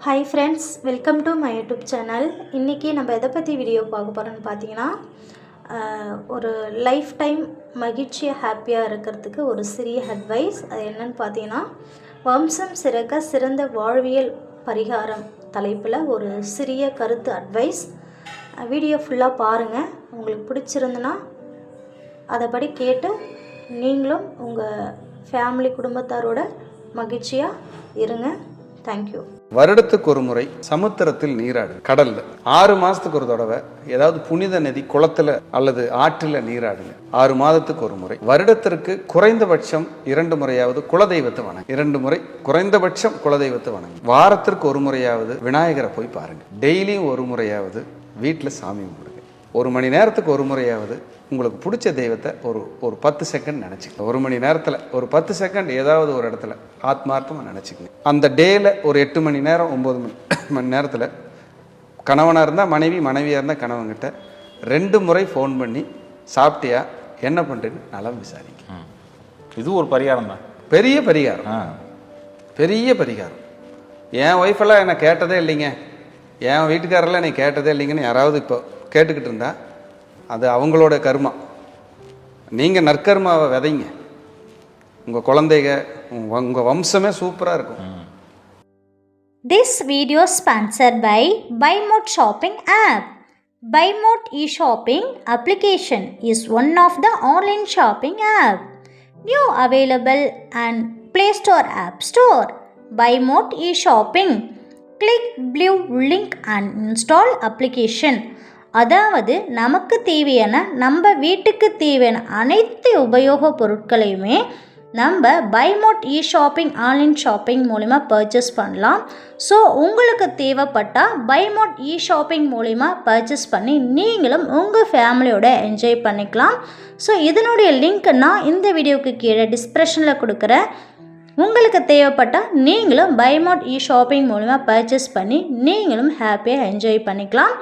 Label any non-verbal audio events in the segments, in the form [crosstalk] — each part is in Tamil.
Hi friends welcome to my YouTube channel இன்றைக்கி நம்ம எதை பற்றி வீடியோ பார்க்க போகிறோன்னு பார்த்தீங்கன்னா ஒரு லைஃப் டைம் மகிழ்ச்சியாக ஹாப்பியாக இருக்கிறதுக்கு ஒரு சிறிய அட்வைஸ் அது என்னன்னு பார்த்தீங்கன்னா வம்சம் சிறக்க சிறந்த வாழ்வியல் பரிகாரம் தலைப்பில் ஒரு சிறிய கருத்து அட்வைஸ் வீடியோ ஃபுல்லாக பாருங்கள் உங்களுக்கு பிடிச்சிருந்துன்னா அதைப்படி கேட்டு நீங்களும் உங்கள் ஃபேமிலி குடும்பத்தாரோட மகிழ்ச்சியாக இருங்க. தேங்க்யூ வருடத்துக்கு ஒரு முறை சமுத்திரத்தில் நீராடு கடல்ல. ஆறு மாசத்துக்கு ஒரு தடவை ஏதாவது புனித நதி குளத்துல அல்லது ஆற்றில் நீராடுங்க. ஆறு மாதத்துக்கு ஒரு முறை. வருடத்திற்கு குறைந்தபட்சம் இரண்டு முறையாவது குலதெய்வத்தை வணங்க. இரண்டு முறை குறைந்தபட்சம் குலதெய்வத்தை வணங்க. வாரத்திற்கு ஒரு முறையாவது விநாயகரை போய் பாருங்க. டெய்லியும் ஒரு முறையாவது வீட்டில் சாமி கும்பிடுங்க. ஒரு மணி நேரத்துக்கு ஒரு முறையாவது உங்களுக்கு பிடிச்ச தெய்வத்தை ஒரு ஒரு பத்து செகண்ட் நினச்சிக்கங்க. ஒரு மணி நேரத்தில் ஒரு பத்து செகண்ட் ஏதாவது ஒரு இடத்துல ஆத்மார்த்தமாக நினச்சிக்கங்க. அந்த டேயில் ஒரு எட்டு மணி நேரம் ஒம்பது மணி [coughs] மணி நேரத்தில் கணவனாக இருந்தால் மனைவி மனைவியாக இருந்தால் கணவன்கிட்ட ரெண்டு முறை ஃபோன் பண்ணி சாப்பிட்டியா என்ன பண்ணுறேன்னு நலம் விசாரிங்க. இது ஒரு பரிகாரம் தான். பெரிய பரிகாரம். பெரிய பரிகாரம். என் ஒய்ஃபெல்லாம் என்னை கேட்டதே இல்லைங்க. என் வீட்டுக்காரெல்லாம் என்னை கேட்டதே இல்லைங்கன்னு யாராவது இப்போ கேட்டுக்கிட்டு இருந்தால் அது அவங்களோட கர்மா நீங்கள் நற்கர்மாவை விதைங்க உங்கள் குழந்தைங்க உங்கள் வம்சமே சூப்பராக இருக்கும் this video sponsor by Bymot shopping app Bymot e shopping application is one of the online shopping app new available and play store app store Bymot e shopping click blue link and install application அதாவது நமக்கு தேவையான நம்ம வீட்டுக்கு தேவையான அனைத்து உபயோகப் பொருட்களையுமே நம்ம Bymot e shopping online shopping மூலிமா பர்ச்சேஸ் பண்ணலாம். ஸோ உங்களுக்கு தேவைப்பட்டால் பைமோட் இ ஷாப்பிங் மூலிமா பர்ச்சேஸ் பண்ணி நீங்களும் உங்கள் ஃபேமிலியோட என்ஜாய் பண்ணிக்கலாம். ஸோ இதனுடைய லிங்க் நான் இந்த வீடியோவுக்கு கீழே டிஸ்கிரிப்ஷனில் கொடுக்குறேன். உங்களுக்கு தேவைப்பட்டால் நீங்களும் பைமோட் இ ஷாப்பிங் மூலிமா பர்ச்சேஸ் பண்ணி நீங்களும் ஹாப்பியாக என்ஜாய் பண்ணிக்கலாம்.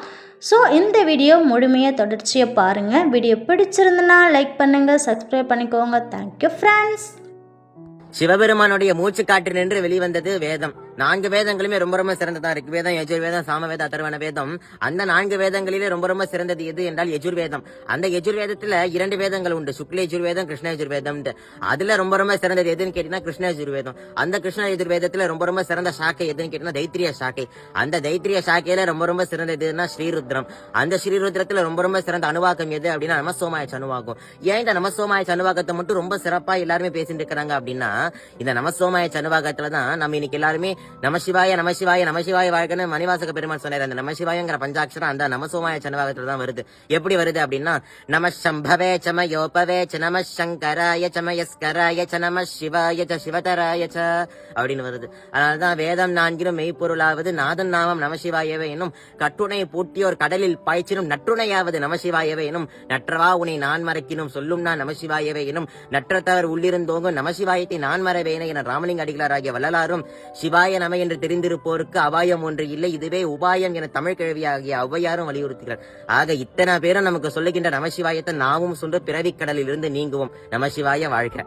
ஸோ இந்த வீடியோ முழுமையாக தொடர்ச்சியாக பாருங்கள் வீடியோ பிடிச்சிருந்தனா லைக் பண்ணுங்கள் சப்ஸ்கிரைப் பண்ணிக்கோங்க. தேங்க்யூ ஃப்ரெண்ட்ஸ் சிவபெருமானுடைய மூச்சு காற்று நின்று வெளிவந்தது வேதம். நான்கு வேதங்களுமே ரொம்ப ரொம்ப சிறந்ததா இருக்கு. வேதம் யஜுர் வேதம் சாமவேத வேதம் அந்த நான்கு வேதங்களிலே ரொம்ப ரொம்ப சிறந்தது எது என்றால் யஜுர் வேதம் அந்த யஜுர் வேதத்துல இரண்டு வேதங்கள் உண்டு. சுக்ல யஜுர் வேதம் கிருஷ்ண யஜுர் வேதம் அதுல ரொம்ப ரொம்ப சிறந்தது எதுன்னு கேட்டீங்கன்னா கிருஷ்ண யஜுர் வேதம் அந்த கிருஷ்ண யஜுர் வேதத்துல ரொம்ப ரொம்ப சிறந்த சாக்கை எதுன்னு கேட்டீங்கன்னா தைத்திரிய சாக்கை. அந்த தைத்திரிய சாக்கையில ரொம்ப ரொம்ப சிறந்தது எதுன்னா ஸ்ரீருத்ரம். அந்த ஸ்ரீருத்ரத்துல ரொம்ப ரொம்ப சிறந்த அணுவாக்கம் எது அப்படின்னா நமசோமாய அணுவாக்கம் ஏன் இந்த நமசோமாய அணுவாக்கத்தை மட்டும் ரொம்ப சிறப்பா எல்லாருமே பேசிட்டு இருக்கிறாங்க அப்படின்னா இந்த நமசோமாய அணுவாக்கத்துல தான் நம்ம இன்னைக்கு எல்லாருமே நமசிவாய நமசிவாய நமசிவாய வாழ்க்கைன்னு மணிவாசக பெருமாள் சொன்னார். அந்த நமசிவாயங்கிற பஞ்சாட்சரம் அந்த நமசோமாய சனவாகத்துல தான் வருது. எப்படி வருது அப்படின்னா நம சம்பவே சம யோபவே ச நம சங்கராய சமயஸ்கராய ச நம சிவாய ச சிவதராய ச அப்படின்னு வருது. அதனாலதான் வேதம் நான்கிலும் மெய்ப்பொருளாவது நாதன் நாமம் நமசிவாயவே எனும் கட்டுணை பூட்டியோர் கடலில் பாய்ச்சினும் நற்றுணையாவது நமசிவாயவே எனும் நற்றவா உனை நான் மறைக்கினும் சொல்லும் நான் நமசிவாயவே எனும் நற்றத்தவர் உள்ளிருந்தோங்கும் நமசிவாயத்தை நான் மறவேன என ராமலிங்க அடிகளாராகிய வள்ளலாரும் சிவாய நமை என்று தெரிந்திருப்போருக்கு அபாயம் ஒன்று இல்லை. இதுவே உபாயம் என தமிழ் கிழவியாகிய ஔவையாரும் வலியுறுத்துகிறார் ஆக இத்தனை பேரும் நமக்கு சொல்லுகின்ற நமசிவாயத்தை நாமும் சொல்ற பிறவிக் கடலில் இருந்து நீங்குவோம் நமசிவாய வாழ்க.